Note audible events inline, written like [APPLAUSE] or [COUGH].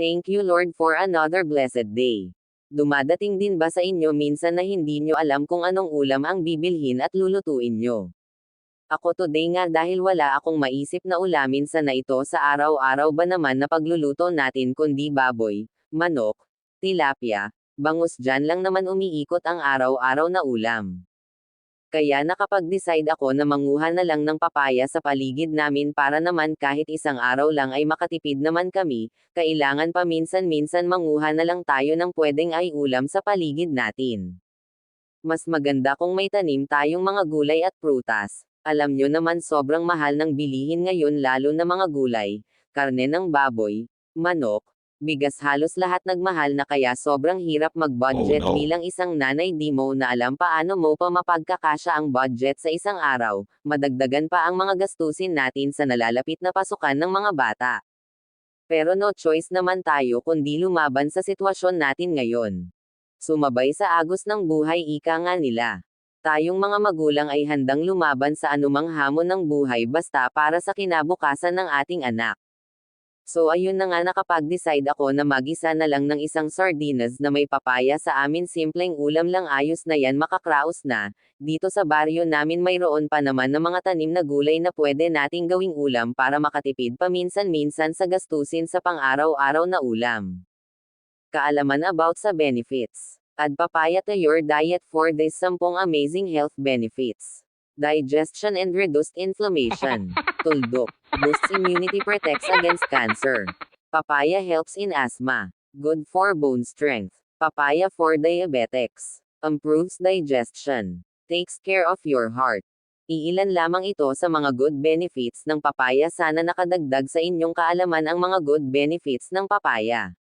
Thank you Lord for another blessed day. Dumadating din ba sa inyo minsan na hindi nyo alam kung anong ulam ang bibilhin at lulutuin nyo? Ako today nga dahil wala akong maisip na ulamin sa na ito sa araw-araw ba naman na pagluluto natin kundi baboy, manok, tilapia, bangus dyan lang naman umiikot ang araw-araw na ulam. Kaya nakapag-decide ako na manguha na lang ng papaya sa paligid namin para naman kahit isang araw lang ay makatipid naman kami, kailangan pa minsan-minsan manguha na lang tayo ng pwedeng ay ulam sa paligid natin. Mas maganda kung may tanim tayong mga gulay at prutas. Alam nyo naman sobrang mahal ng bilihin ngayon lalo na mga gulay, karne ng baboy, manok, bigas halos lahat nagmahal na kaya sobrang hirap mag-budget Oh, no. bilang isang nanay di mo na alam paano mo pa mapagkakasya ang budget sa isang araw, madagdagan pa ang mga gastusin natin sa nalalapit na pasukan ng mga bata. Pero no choice naman tayo kundi lumaban sa sitwasyon natin ngayon. Sumabay sa agos ng buhay ika nga nila. Tayong mga magulang ay handang lumaban sa anumang hamon ng buhay basta para sa kinabukasan ng ating anak. So ayun na nga nakapag-decide ako na magisa na lang ng isang sardinas na may papaya sa amin simpleng ulam lang ayos na yan makakraos na, dito sa baryo namin mayroon pa naman ng mga tanim na gulay na pwede nating gawing ulam para makatipid paminsan-minsan sa gastusin sa pang-araw-araw na ulam. Kaalaman about sa benefits. Add papaya to your diet for this 10 amazing health benefits. Digestion and reduced inflammation. [LAUGHS] Tuldok. Boosts immunity protects against cancer. Papaya helps in asthma. Good for bone strength. Papaya for diabetics. Improves digestion. Takes care of your heart. Iilan lamang ito sa mga good benefits ng papaya sana nakadagdag sa inyong kaalaman ang mga good benefits ng papaya.